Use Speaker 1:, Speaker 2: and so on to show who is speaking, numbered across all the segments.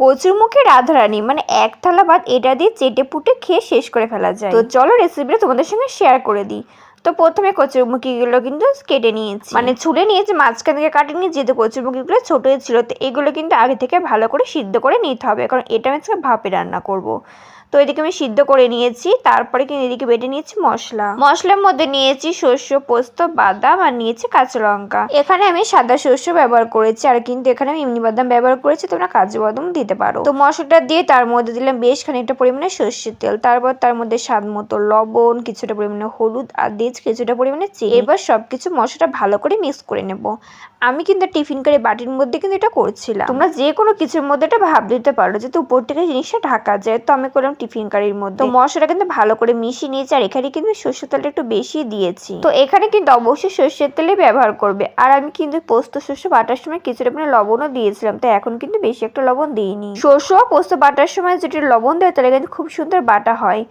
Speaker 1: কচুর মুখে রাধারানী মানে এক থালা ভাত এটা দিয়ে চেটে পুটে খেয়ে শেষ করে ফেলা যায়। তো চলো রেসিপিটা তোমাদের সঙ্গে শেয়ার করে দিই। তো প্রথমে কচুরমুখিগুলো কিন্তু কেটে নিয়েছি। মানে ছুলে নিয়েছি, মাঝখান থেকে কাটে নিয়ে যেহেতু কচুরমুখিগুলো ছোটোই ছিল, তো এগুলো কিন্তু আগে থেকে ভালো করে সিদ্ধ করে নিতে হবে। কারণ এটা আমি আজকে ভাপে রান্না করব। তো এদিকে আমি সিদ্ধ করে নিয়েছি, তারপরে কিন্তু এদিকে বেটে নিয়েছি মশলা। মশলার মধ্যে নিয়েছি শস্য পোস্ত, বাদাম আর নিয়েছি কাঁচা লঙ্কা। এখানে আমি সাদা শস্য ব্যবহার করেছি, আর কিন্তু এখানে আমি এমনি বাদাম ব্যবহার করেছি, তোমরা কাজু বাদাম দিতে পারো। তো মশলাটা দিয়ে তার মধ্যে দিলাম বেশ খানিকটা পরিমাণে সর্ষের তেল, তারপর তার মধ্যে স্বাদ মতো লবণ, কিছুটা পরিমাণে হলুদ আর দিয়েছি কিছুটা পরিমাণে চিনি। এবার সবকিছু মশলাটা ভালো করে মিক্স করে নেব। আমি কিন্তু টিফিন কারি বাটির মধ্যে কিন্তু এটা করছিলাম। তোমরা যে কোনো কিছুর মধ্যে এটা ভাব দিতে পারো, যাতে উপর থেকে জিনিসটা ঢাকা যায়। তো আমি করলাম টিফিন কারির মধ্যে। তো মশলাটা কিন্তু ভালো করে মিশিয়ে নিয়েছি আর এখানে কিন্তু সর্ষের তেলটা একটু বেশি দিয়েছি। তো এখানে কিন্তু অবশ্যই সর্ষের তেলে ব্যবহার করবে। আর আমি কিন্তু পোস্ত শস্য বাটার সময় কিছুটা পরিমাণে লবণও দিয়েছিলাম তো এখন কিন্তু বেশি একটা লবণ দিইনি। শস্য পোস্ত বাটার সময় যেটা লবণ দেয় তাহলে কিন্তু খুব সুন্দর বাটা হয়।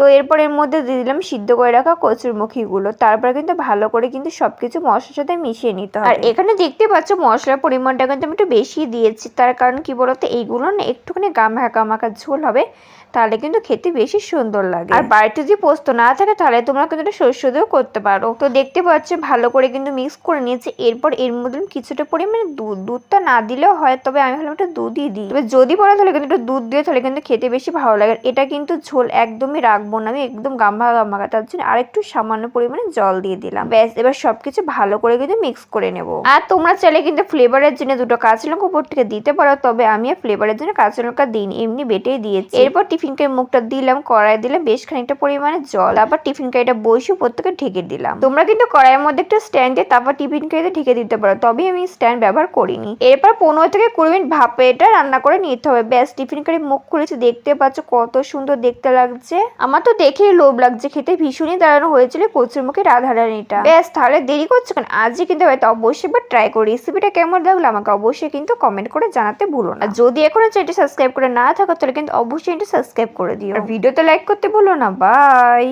Speaker 1: তো এরপর এর মধ্যে দিয়ে দিলাম সিদ্ধ করে রাখা কচুরমুখিগুলো তারপরে কিন্তু ভালো করে কিন্তু সব কিছু মশলার সাথে মিশিয়ে নিতে হবে। আর এখানে দেখতে পাচ্ছ মশলার পরিমাণটা কিন্তু আমি একটু বেশি দিয়েছি। তার কারণ কি বলতো এইগুলো না একটুখানি গামাকা মাখা ঝোল হবে তাহলে কিন্তু খেতে বেশি সুন্দর লাগে। আর বাড়িতে যদি পোস্ত না থাকে তাহলে তোমরা কিন্তু এটা শস্য দিয়েও করতে পারো। তো দেখতে পাচ্ছ ভালো করে কিন্তু মিক্স করে নিয়েছি। এরপর এর মধ্যে কিছুটা পরিমাণে দুধ। দুধটা না দিলেও হয় তবে আমি ভাবলাম একটু দুধই দিই। তবে যদি বলে তাহলে কিন্তু একটু দুধ দিয়ে তাহলে কিন্তু খেতে বেশি ভালো লাগে। এটা কিন্তু ঝোল একদমই রাখব না আমি একদম গাম্ভা গাম্ভাকা তার জন্য আরেকটু সামান্য পরিমাণে জল দিয়ে দিলাম। ব্যাস এবার সবকিছু ভালো করে কিন্তু মিক্স করে নেব। আর তোমরা চাইলে কিন্তু ফ্লেভারের জন্য দুটো কাঁচা লঙ্কা উপর থেকে দিতে পারো তবে আমি আর ফ্লেভারের জন্য কাঁচা লঙ্কা দিইনি এমনি বেটেই দিয়েছি। এরপর টিফিন কারি মুখটা দিলাম কড়াই দিলাম বেশ খানিকটা পরিমাণে জল তারপর টিফিন কারিটা বসে উপর থেকে ঢেকে দিলাম। তোমরা কিন্তু কড়াইয়ের মধ্যে একটা স্ট্যান্ড দিয়ে তারপর টিফিন কারিতে ঢেকে দিতে পারো তবে আমি স্ট্যান্ড ব্যবহার করিনি। এরপর পনেরো থেকে কুড়ি মিনিট ভাপে এটা রান্না করে নিতে হবে। ব্যাস টিফিন কারি মুখ খুলেছি দেখতে পাচ্ছ কত সুন্দর দেখতে লাগছে। আমার তো দেখেই লোভ লাগছে। খেতে ভীষণই দাঁড়ানো হয়েছিল কচুর মুখে রাধারানিটা ব্যাস, তাহলে দেরি করছ কেন? আজই কিন্তু হয়তো অবশ্যই বা ট্রাই করি। রেসিপিটা কেমন লাগল আমাকে অবশ্যই কিন্তু কমেন্ট করে জানাতে ভুলো না। যদি এখনও চ্যানেলটি সাবস্ক্রাইব করে না থাকো, তাহলে কিন্তু অবশ্যই এটা সাবস্ক্রাইব করে দিও। ভিডিওতে লাইক করতে ভুলো না। বাই